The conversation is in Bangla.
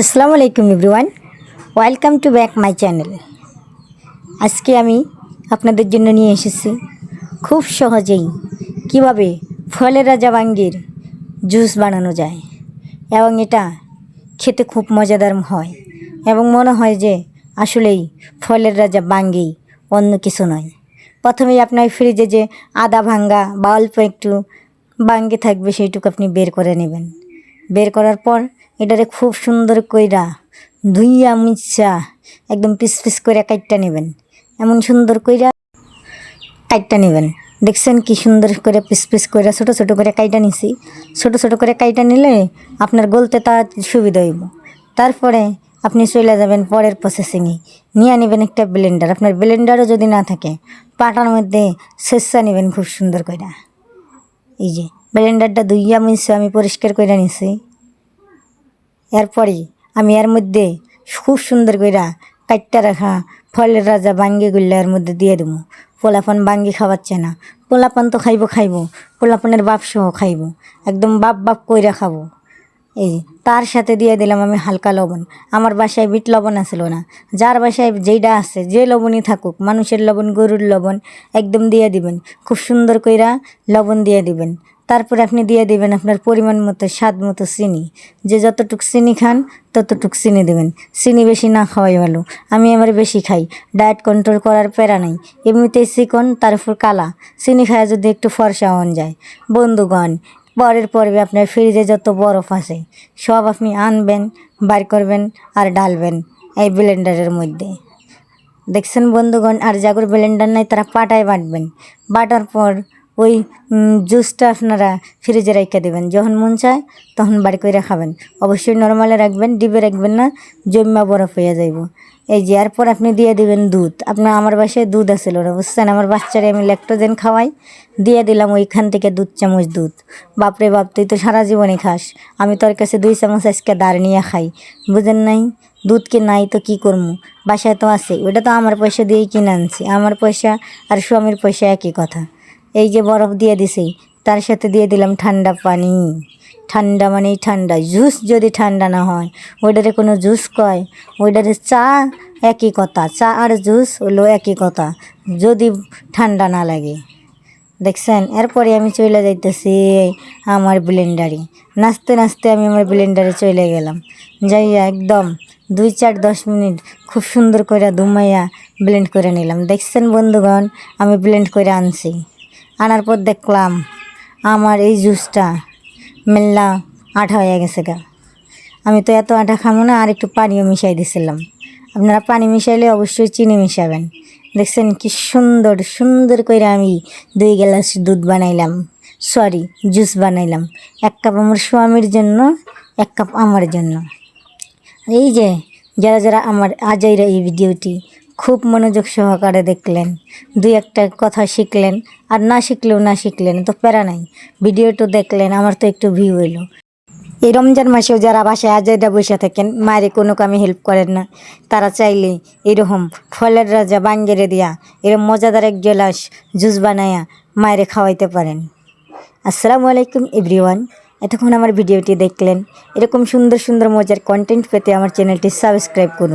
আসসালামু আলাইকুম everyone. Welcome to back my channel. আজকে আমি আপনাদের জন্য নিয়ে এসেছি খুব সহজেই কীভাবে ফলের রাজা বাঙ্গির জুস বানানো যায় এবং এটা খেতে খুব মজাদার হয় এবং মনে হয় যে আসলেই ফলের রাজা বাঙ্গি অন্য কিছু নয়। প্রথমেই আপনার ফ্রিজে যে আদা ভাঙ্গা বা অল্প একটু বাঙ্গি থাকবে সেইটুকু আপনি বের করে নেবেন। বের করার পর এটারে খুব সুন্দর কইরা ধুইয়া মুচ্ছা একদম পিস পিস করে কাইটটা নেবেন। এমন সুন্দর কইরা কাইটটা নেবেন। দেখছেন কি সুন্দর করে পিস পিস করে ছোটো ছোটো করে কাইটা নিছি। ছোটো ছোটো করে কাইটা নিলে আপনার গলতে তার সুবিধা হইব। তারপরে আপনি চলে যাবেন পরের প্রসেসিংয়ে নিয়ে নেবেন একটা ব্লেন্ডার আপনার ব্লেন্ডারও যদি না থাকে, পাটার মধ্যে শেষা নেবেন খুব সুন্দর করে এই যে ব্লেন্ডারটা ধুইয়া মুছে আমি পরিষ্কার করে নিছি। এরপরে আমি এর মধ্যে খুব সুন্দর কইরা কাটটা রাখা ফলের রাজা বাঙ্গি গুল্লা এর মধ্যে দিয়ে দেবো। পোলাপান বাঙ্গি খাওয়াচ্ছে না। পোলাপান তো খাইব খাইব। পোলাপানের বাপ সহ খাইবো। একদম বাপ বাপ কইরা খাব। এই, তার সাথে দিয়ে দিলাম আমি হালকা লবণ। আমার বাসায় বিট লবণ আসলো না। যার বাসায় যেইটা আছে, যে লবণই থাকুক, মানুষের লবণ, গরুর লবণ, একদম দিয়ে দিবেন। খুব সুন্দর কইরা লবণ দিয়ে দিবেন। তারপর আপনি দিয়ে দিবেন আপনার পরিমাণ মতো, স্বাদ মতো চিনি। যে যতটুক চিনি খান, ততটুক চিনি দেবেন। চিনি বেশি না খাওয়াই ভালো। আমি আমার বেশি খাই। ডায়েট কন্ট্রোল করার প্যারা নাই। এমনিতেই চিকন তারপর কালা। চিনি খায় যদি একটু ফর্সা হন যায়। বন্ধুগণ পরের পর্বে আপনার ফ্রিজে যত বরফ আছে, সব আপনি আনবেন, বার করবেন আর ডালবেন এই ব্লেন্ডারের মধ্যে। দেখছেন বন্ধুগণ, আর জাগর ব্লেন্ডার নাই, তারা পাটায় বাটবেন। বাটার পর ওই জুসটা আপনারা ফ্রিজে রেখে দেবেন। যখন মন চায়, তখন বাড়ি করে খাবেন। অবশ্যই নর্মালে রাখবেন ডিবে রাখবেন না, জম্মা বরফ হয়ে যাইব। এই যে, এরপর আপনি দিয়ে দিবেন দুধ। আপনার, আমার বাসায় দুধ আছিল না বুঝছেন? আমার বাচ্চারে আমি ল্যাক্টোজেন খাওয়াই, দিয়ে দিলাম ওইখান থেকে দুধ চামচ দুধ। বাপরে বাপ, তুই তো সারা জীবনই খাস। আমি তোর কাছে দুই চামচ আজকে দাঁড় নিয়ে খাই। বুঝেন নাই? দুধ কি নাই তো কি করব বাসায় তো আছে। ওটা তো আমার পয়সা দিয়েই কিনে আনছি। আমার পয়সা আর স্বামীর পয়সা একই কথা। এই যে বরফ দিয়ে দিছি, তার সাথে দিয়ে দিলাম ঠান্ডা পানি। ঠান্ডা মানেই ঠান্ডা, জুস যদি ঠান্ডা না হয়, ওইটারে কোনো জুস কয়, ওইটারে চা একই কথা, চা আর জুস হলো একই কথা, যদি ঠান্ডা না লাগে। দেখছেন? এরপরে আমি চলে যাইতেছি আমার ব্লেন্ডারে। নাচতে নাচতে আমি আমার ব্লেন্ডারে চলে গেলাম। যাইয়া একদম দুই চার দশ মিনিট খুব সুন্দর করে ধুমাইয়া ব্লেন্ড করে নিলাম। দেখছেন বন্ধুগণ? আমি ব্লেন্ড করে আনছি। আনার পর দেখলাম আমার এই জুসটা মেল্লা আঠা হয়ে গেছে গা। আমি তো এত আঠা খাব না, আর একটু পানিও মিশাই দিছিলাম। আপনারা পানি মিশাইলে অবশ্যই চিনি মিশাবেন। দেখছেন কি সুন্দর সুন্দর করে আমি দুই গ্লাস দুধ বানাইলাম। সরি জুস বানাইলাম। এক কাপ আমার স্বামীর জন্য, এক কাপ আমার জন্য। এই যে, যারা যারা আমার আজাইরা এই ভিডিওটি খুব মনোযোগ সহকারে দেখলেন, দুই একটা কথা শিখলেন আর না শিখলেও না শিখলেন তো প্যারা নাই। ভিডিওটা দেখলেন, আমার তো একটু ভিউ এলো। এই রমজান মাসেও যারা বাসায় আজাইরা বসে থাকেন, মায়ের কোনো কামে হেল্প করেন না। তারা চাইলে এরকম ফলের রাজা বাঙ্গেরে দিয়া এরকম মজাদার এক গেলাস জুস বানায়া মায়েরে খাওয়াইতে পারেন। আসসালামু আলাইকুম এভরিওয়ান। এতক্ষণ আমার ভিডিওটি দেখলেন। এরকম সুন্দর সুন্দর মজার কন্টেন্ট পেতে আমার চ্যানেলটি সাবস্ক্রাইব করুন।